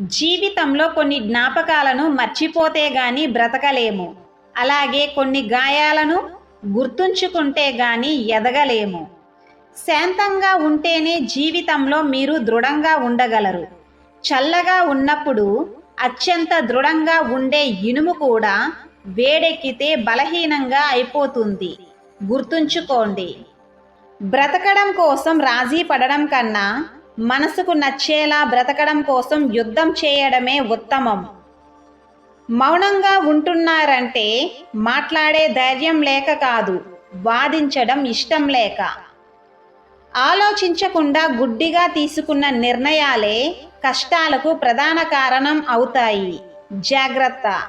జీవితంలో కొన్ని జ్ఞాపకాలను మర్చిపోతే గాని బ్రతకలేము. అలాగే కొన్ని గాయాలను గుర్తుంచుకుంటే గాని ఎదగలేము. శాంతంగా ఉంటేనే జీవితంలో మీరు దృఢంగా ఉండగలరు. చల్లగా ఉన్నప్పుడు అత్యంత దృఢంగా ఉండే ఇనుము కూడా వేడెక్కితే బలహీనంగా అయిపోతుంది. గుర్తుంచుకోండి. బ్రతకడం కోసం రాజీ పడడం కన్నా మనసుకు నచ్చేలా బ్రతకడం కోసం యుద్ధం చేయడమే ఉత్తమం. మౌనంగా ఉంటున్నారంటే మాట్లాడే ధైర్యం లేక కాదు వాదించడం ఇష్టం లేక. ఆలోచించకుండా గుడ్డిగా తీసుకున్న నిర్ణయాలే కష్టాలకు ప్రధాన కారణం అవుతాయి. జాగ్రత్త.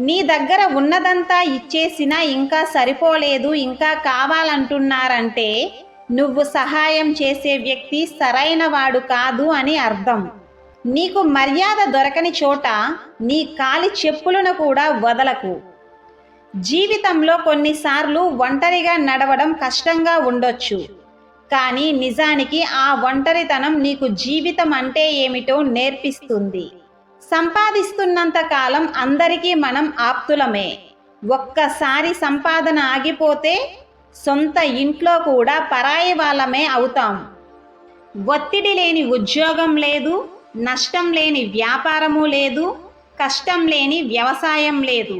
నీ దగ్గర ఉన్నదంతా ఇచ్చేసినా ఇంకా సరిపోలేదు ఇంకా కావాలంటున్నారంటే నువ్వు సహాయం చేసే వ్యక్తి సరైనవాడు కాదు అని అర్థం. నీకు మర్యాద దొరకని చోట నీ కాలి చెప్పులను కూడా వదలకు. జీవితంలో కొన్నిసార్లు ఒంటరిగా నడవడం కష్టంగా ఉండొచ్చు. కానీ నిజానికి ఆ ఒంటరితనం నీకు జీవితం అంటే ఏమిటో నేర్పిస్తుంది. సంపాదిస్తున్నంత కాలం అందరికీ మనం ఆప్తులమే. ఒక్కసారి సంపాదన ఆగిపోతే సొంత ఇంట్లో కూడా పరాయి వాళ్ళమే అవుతాం. ఒత్తిడి లేని ఉద్యోగం లేదు నష్టం లేని వ్యాపారము లేదు కష్టం లేని వ్యవసాయం లేదు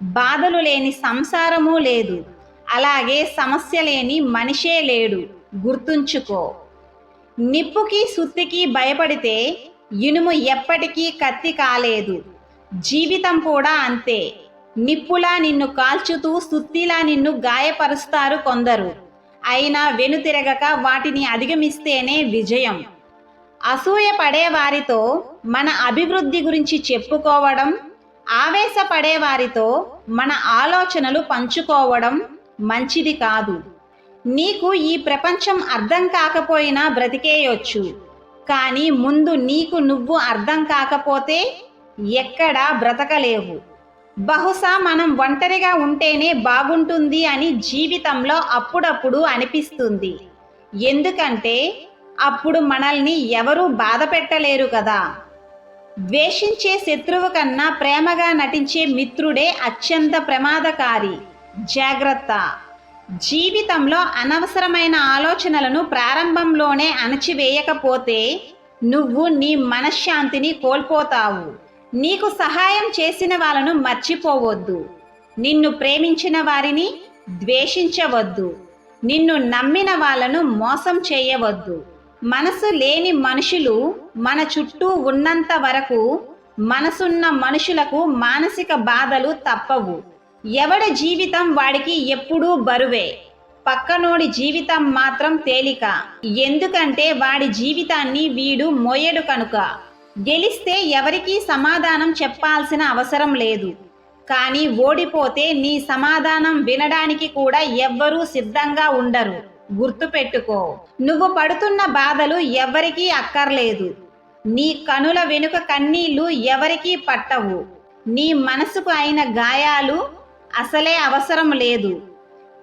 బాధలు లేని సంసారము లేదు అలాగే సమస్య లేని మనిషే లేడు గుర్తుంచుకో. నిప్పుకి సుత్తికి భయపడితే ఇనుము ఎప్పటికీ కత్తి కాలేదు జీవితం కూడా అంతే. నిప్పులా నిన్ను కాల్చుతూ సుత్తిలా నిన్ను గాయపరుస్తారు కొందరు. అయినా వెనుతిరగక వాటిని అధిగమిస్తేనే విజయం. అసూయ పడే వారితో మన అభివృద్ధి గురించి చెప్పుకోవడం ఆవేశపడే వారితో మన ఆలోచనలు పంచుకోవడం మంచిది కాదు. నీకు ఈ ప్రపంచం అర్థం కాకపోయినా బ్రతికేయొచ్చు. కానీ ముందు నీకు నువ్వు అర్థం కాకపోతే ఎక్కడా బ్రతకలేవు. బహుశా మనం ఒంటరిగా ఉంటేనే బాగుంటుంది అని జీవితంలో అప్పుడప్పుడు అనిపిస్తుంది. ఎందుకంటే అప్పుడు మనల్ని ఎవరూ బాధ పెట్టలేరు కదా. ద్వేషించే శత్రువు కన్నా ప్రేమగా నటించే మిత్రుడే అత్యంత ప్రమాదకారి. జాగ్రత్త. జీవితంలో అనవసరమైన ఆలోచనలను ప్రారంభంలోనే అణచివేయకపోతే నువ్వు నీ మనశ్శాంతిని కోల్పోతావు. నీకు సహాయం చేసిన వాళ్ళను మర్చిపోవద్దు. నిన్ను ప్రేమించిన వారిని ద్వేషించవద్దు. నిన్ను నమ్మిన వాళ్ళను మోసం చేయవద్దు. మనసు లేని మనుషులు మన చుట్టూ ఉన్నంత వరకు మనసున్న మనుషులకు మానసిక బాధలు తప్పవు. ఎవడి జీవితం వాడికి ఎప్పుడూ బరువే. పక్కనోడి జీవితం మాత్రం తేలిక. ఎందుకంటే వాడి జీవితాన్ని వీడు మోయడు కనుక. గెలిస్తే ఎవరికీ సమాధానం చెప్పాల్సిన అవసరం లేదు. కానీ ఓడిపోతే నీ సమాధానం వినడానికి కూడా ఎవ్వరూ సిద్ధంగా ఉండరు. గుర్తుపెట్టుకో నువ్వు పడుతున్న బాధలు ఎవ్వరికీ అక్కర్లేదు. నీ కనుల వెనుక కన్నీళ్ళు ఎవరికీ పట్టవు. నీ మనసుకు అయిన గాయాలు అసలే అవసరం లేదు.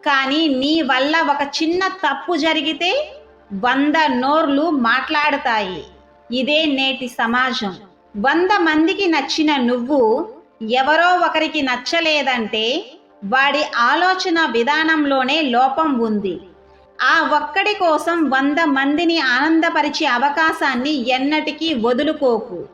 కానీ నీ వల్ల ఒక చిన్న తప్పు జరిగితే వంద నోర్లు మాట్లాడతాయి. ఇదే నేటి సమాజం. వంద మందికి నచ్చిన నువ్వు ఎవరో ఒకరికి నచ్చలేదంటే వాడి ఆలోచన విధానంలోనే లోపం ఉంది. ఆ ఒక్కడి కోసం వంద మందిని ఆనందపరిచే అవకాశాన్ని ఎన్నటికీ వదులుకోకు.